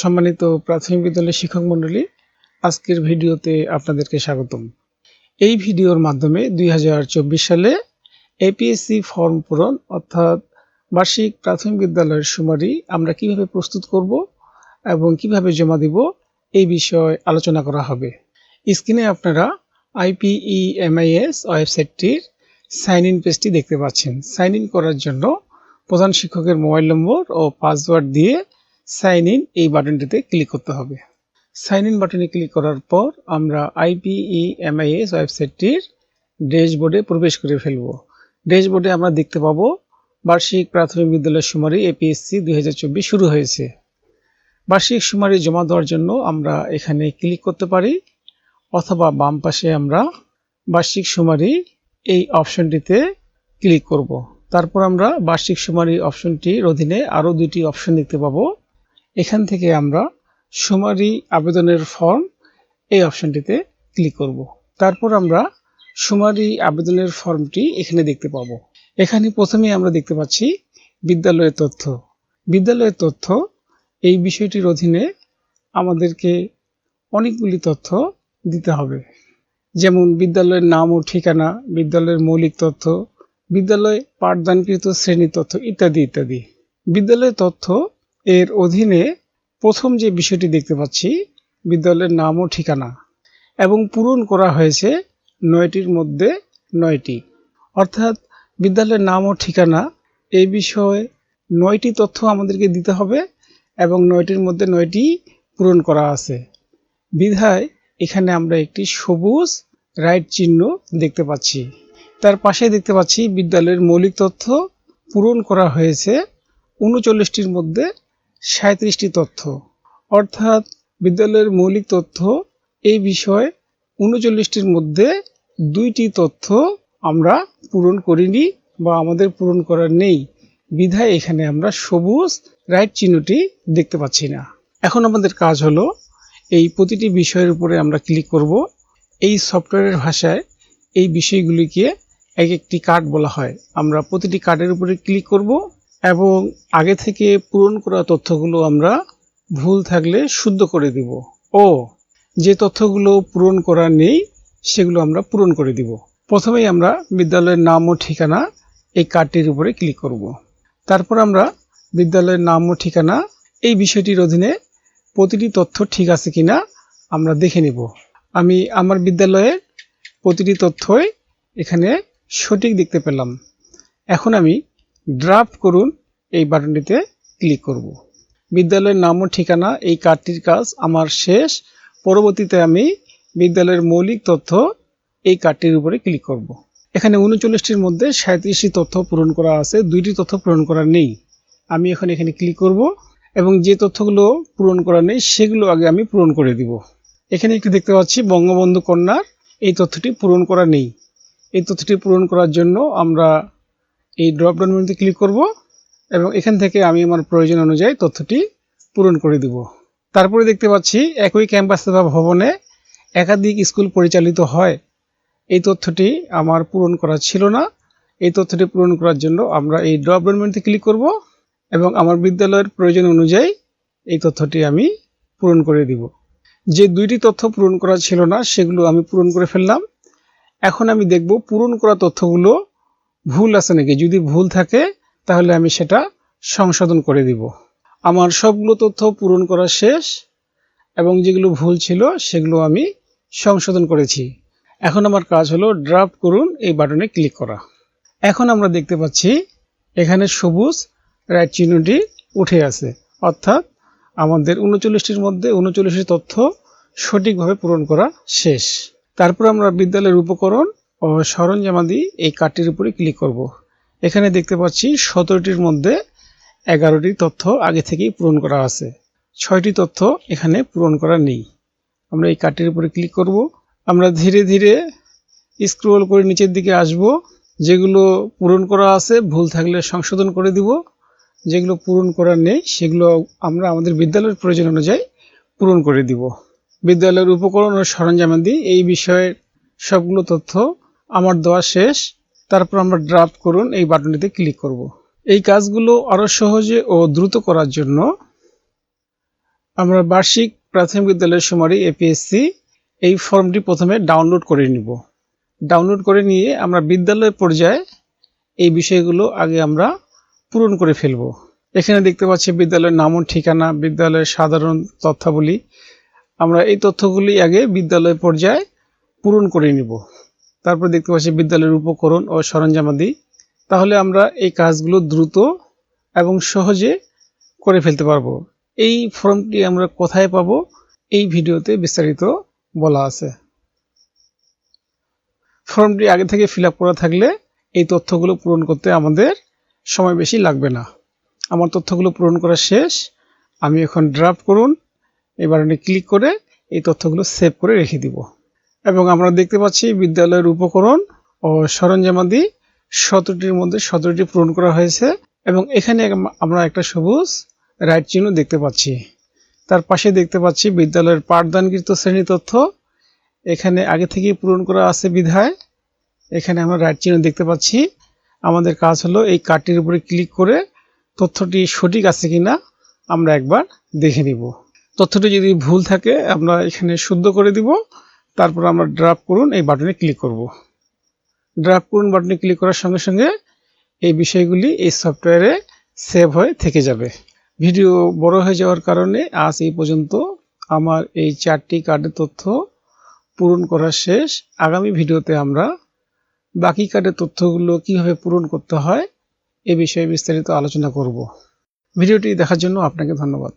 সম্মানিত প্রাথমিক বিদ্যালয়ের শিক্ষক মণ্ডলী, আজকের ভিডিওতে আপনাদেরকে স্বাগতম। এই ভিডিওর মাধ্যমে দুই হাজার চব্বিশ সালে এপিএসসি ফর্ম পূরণ, অর্থাৎ বার্ষিক প্রাথমিক বিদ্যালয়ের সুমারি আমরা কীভাবে প্রস্তুত করব এবং কীভাবে জমা দিব, এই বিষয়ে আলোচনা করা হবে। স্ক্রিনে আপনারা আইপিই এমআইএস ওয়েবসাইটটির সাইন ইন পেজটি দেখতে পাচ্ছেন। সাইন ইন করার জন্য প্রধান শিক্ষকের মোবাইল নম্বর ও পাসওয়ার্ড দিয়ে সাইন ইন এই বাটনটিতে ক্লিক করতে হবে। সাইন ইন বাটনে ক্লিক করার পর আমরা আইপিই এমআইএস ওয়েবসাইটটির ড্যাশবোর্ডে প্রবেশ করে ফেলব। ড্যাশবোর্ডে আমরা দেখতে পাবো বার্ষিক প্রাথমিক বিদ্যালয়ের সুমারি এপিএসসি দুই শুরু হয়েছে। বার্ষিক সুমারি জমা দেওয়ার জন্য আমরা এখানে ক্লিক করতে পারি অথবা বাম পাশে আমরা বার্ষিক সুমারি এই অপশনটিতে ক্লিক করব। তারপর আমরা বার্ষিক সুমারি অপশনটির অধীনে আরও দুটি অপশন দেখতে পাবো। এখান থেকে আমরা সুমারি আবেদনের ফর্ম এই অপশনটিতে ক্লিক করব। তারপর আমরা সুমারি আবেদনের ফর্মটি এখানে দেখতে পাবো। এখানে প্রথমে আমরা দেখতে পাচ্ছি বিদ্যালয়ের তথ্য। বিদ্যালয়ের তথ্য, এই বিষয়টির অধীনে আমাদেরকে অনেকগুলি তথ্য দিতে হবে। যেমন বিদ্যালয়ের নাম ও ঠিকানা, বিদ্যালয়ের মৌলিক তথ্য, বিদ্যালয়ে পাঠদানকৃত শ্রেণি তথ্য ইত্যাদি ইত্যাদি। বিদ্যালয়ের তথ্য এর অধীনে প্রথম যে বিষয়টি দেখতে পাচ্ছি, বিদ্যালয়ের নাম ও ঠিকানা এবং পূরণ করা হয়েছে নয়টির মধ্যে নয়টি। অর্থাৎ বিদ্যালয়ের নাম ও ঠিকানা এই বিষয়ে নয়টি তথ্য আমাদেরকে দিতে হবে এবং নয়টির মধ্যে নয়টি পূরণ করা আছে। বিধায় এখানে আমরা একটি সবুজ রাইট চিহ্ন দেখতে পাচ্ছি। তার পাশে দেখতে পাচ্ছি বিদ্যালয়ের মৌলিক তথ্য পূরণ করা হয়েছে। উনচল্লিশটির মধ্যে সাঁত্রিশটি তথ্য। অর্থাৎ বিদ্যালয়ের মৌলিক তথ্য এই বিষয়ে উনচল্লিশটির মধ্যে দুইটি তথ্য আমরা পূরণ করিনি বা আমাদের পূরণ করার নেই। বিধায় এখানে আমরা সবুজ রাইট চিহ্নটি দেখতে পাচ্ছি না। এখন আমাদের কাজ হলো এই প্রতিটি বিষয়ের উপরে আমরা ক্লিক করব। এই সফটওয়্যারের ভাষায় এই বিষয়গুলিকে এক একটি কার্ড বলা হয়। আমরা প্রতিটি কার্ডের উপরে ক্লিক করব। এবং আগে থেকে পূরণ করা তথ্যগুলো আমরা ভুল থাকলে শুদ্ধ করে দিব। ও, যে তথ্যগুলো পূরণ করা নেই, সেগুলো আমরা পূরণ করে দিব। প্রথমেই আমরা বিদ্যালয়ের নাম ও ঠিকানা এই কার্ডটির উপরে ক্লিক করব। তারপর আমরা বিদ্যালয়ের নাম ও ঠিকানা এই বিষয়টির অধীনে প্রতিটি তথ্য ঠিক আছে কিনা আমরা দেখে নিব। আমি আমার বিদ্যালয়ের প্রতিটি তথ্যই এখানে সঠিক দেখতে পেলাম। এখন আমি ড্রাফট করুন এই বাটনটিতে ক্লিক করব। বিদ্যালয়ের নাম ও ঠিকানা, এই কার্ডটির কাজ আমার শেষ। পরবর্তীতে আমি বিদ্যালয়ের মৌলিক তথ্য এই কার্ডটির উপরে ক্লিক করব। এখানে উনচল্লিশটির মধ্যে সাঁত্রিশটি তথ্য পূরণ করা আছে, দুইটি তথ্য পূরণ করা নেই। আমি এখন এখানে ক্লিক করব এবং যে তথ্যগুলো পূরণ করা নেই, সেগুলো আগে আমি পূরণ করে দিব। এখানে একটু দেখতে পাচ্ছি, বঙ্গবন্ধু কন্যার এই তথ্যটি পূরণ করা নেই। এই তথ্যটি পূরণ করার জন্য আমরা এই ড্রপডাউন মেনুতে ক্লিক করব এবং এখান থেকে আমি আমার প্রয়োজন অনুযায়ী তথ্যটি পূরণ করে দিব। তারপরে দেখতে পাচ্ছি একই ক্যাম্পাসে বা ভবনে একাধিক স্কুল পরিচালিত হয়। এই তথ্যটি আমার পূরণ করা ছিল না। এই তথ্যটি পূরণ করার জন্য আমরা এই ড্রপডাউন মেনুতে ক্লিক করব এবং আমার বিদ্যালয়ের প্রয়োজন অনুযায়ী এই তথ্যটি আমি পূরণ করে দিব। যে দুইটি তথ্য পূরণ করা ছিল না, সেগুলো আমি পূরণ করে ফেললাম। এখন আমি দেখব পূরণ করা তথ্যগুলো ভুল আছে নাকি? যদি ভুল থাকে, তাহলে আমি সেটা সংশোধন করে দিব। আমার সবগুলো তথ্য পূরণ করা শেষ, এবং যেগুলো ভুল ছিল, সেগুলো আমি সংশোধন করেছি। এখন আমার কাজ হলো ড্রাফট করুন এই বাটনে ক্লিক করা। এখন আমরা দেখতে পাচ্ছি, এখানে সবুজ রাইট চিহ্নটি উঠে আছে। অর্থাৎ আমাদের উনচল্লিশটির মধ্যে উনচল্লিশটি তথ্য সঠিকভাবে পূরণ করা শেষ। তারপর আমরা বিদ্যালয়ের উপকরণ ও সরঞ্জামাদি এই কার্ডটির উপরে ক্লিক করব। এখানে দেখতে পাচ্ছি সতেরোটির মধ্যে এগারোটি তথ্য আগে থেকেই পূরণ করা আছে। ছয়টি তথ্য এখানে পূরণ করা নেই। আমরা এই কার্ডটির উপরে ক্লিক করব। আমরা ধীরে ধীরে স্ক্রোল করে নিচের দিকে আসব। যেগুলো পূরণ করা আছে, ভুল থাকলে সংশোধন করে দিব। যেগুলো পূরণ করার নেই, সেগুলো আমরা আমাদের বিদ্যালয়ের প্রয়োজন অনুযায়ী পূরণ করে দিব। বিদ্যালয়ের উপকরণ ও সরঞ্জামাদি এই বিষয়ের সবগুলো তথ্য আমার দেওয়া শেষ। তারপর আমরা ড্রাফট করুন, এই বাটনটিতে ক্লিক করব। এই কাজগুলো আরও সহজে ও দ্রুত করার জন্য আমরা বার্ষিক প্রাথমিক বিদ্যালয়ের সুমারি এপিএসসি এই ফর্মটি প্রথমে ডাউনলোড করে নিব। ডাউনলোড করে নিয়ে আমরা বিদ্যালয় পর্যায়ে এই বিষয়গুলো আগে আমরা পূরণ করে ফেলব। এখানে দেখতে পাচ্ছি বিদ্যালয়ের নাম ও ঠিকানা, বিদ্যালয়ের সাধারণ তথ্যাবলী। আমরা এই তথ্যগুলি আগে বিদ্যালয় পর্যায়ে পূরণ করে নিব। তারপর দেখতে পাচ্ছি বিদ্যালয়ের উপকরণ ও সরঞ্জামাদি। তাহলে আমরা এই কাজগুলো দ্রুত এবং সহজে করে ফেলতে পারব। এই ফর্মটি আমরা কোথায় পাবো? এই ভিডিওতে বিস্তারিত বলা আছে। ফর্মটি আগে থেকে ফিল করা থাকলে এই তথ্যগুলো পূরণ করতে আমাদের সময় বেশি লাগবে না। আমার তথ্যগুলো পূরণ করা শেষ। আমি এখন ড্রাফট করুন। বাটনে ক্লিক করে এই তথ্যগুলো সেভ করে রেখে দিব। এবং আমরা দেখতে পাচ্ছি বিদ্যালয়ের উপকরণ ও সরঞ্জামাদি সতেরোটির মধ্যে সতেরোটি পূরণ করা হয়েছে এবং এখানে আমরা একটা সবুজ রাইট চিহ্ন দেখতে পাচ্ছি। তার পাশে দেখতে পাচ্ছি বিদ্যালয়ের পাঠদানকৃত শ্রেণি তথ্য। এখানে আগে থেকেই পূরণ করা আছে বিধায়। এখানে আমরা রাইট চিহ্ন দেখতে পাচ্ছি। আমাদের কাজ হলো এই কার্ডটির উপরে ক্লিক করে তথ্যটি সঠিক আছে কিনা আমরা একবার দেখে নিব। তথ্যটি যদি ভুল থাকে আমরা এখানে শুদ্ধ করে দিব। তারপর আমরা ড্রাফট করুন এই বাটনে ক্লিক করব। ড্রাফট করুন বাটনে ক্লিক করার সঙ্গে সঙ্গে এই বিষয়গুলি এই সফটওয়্যারে সেভ হয়ে থেকে যাবে। ভিডিও বড় হয়ে যাওয়ার কারণে আজ এই পর্যন্ত আমার এই চারটি কার্ডের তথ্য পূরণ করা শেষ। আগামী ভিডিওতে আমরা বাকি কার্ডের তথ্যগুলো কীভাবে পূরণ করতে হয় এ বিষয়ে বিস্তারিত আলোচনা করব। ভিডিওটি দেখার জন্য আপনাকে ধন্যবাদ।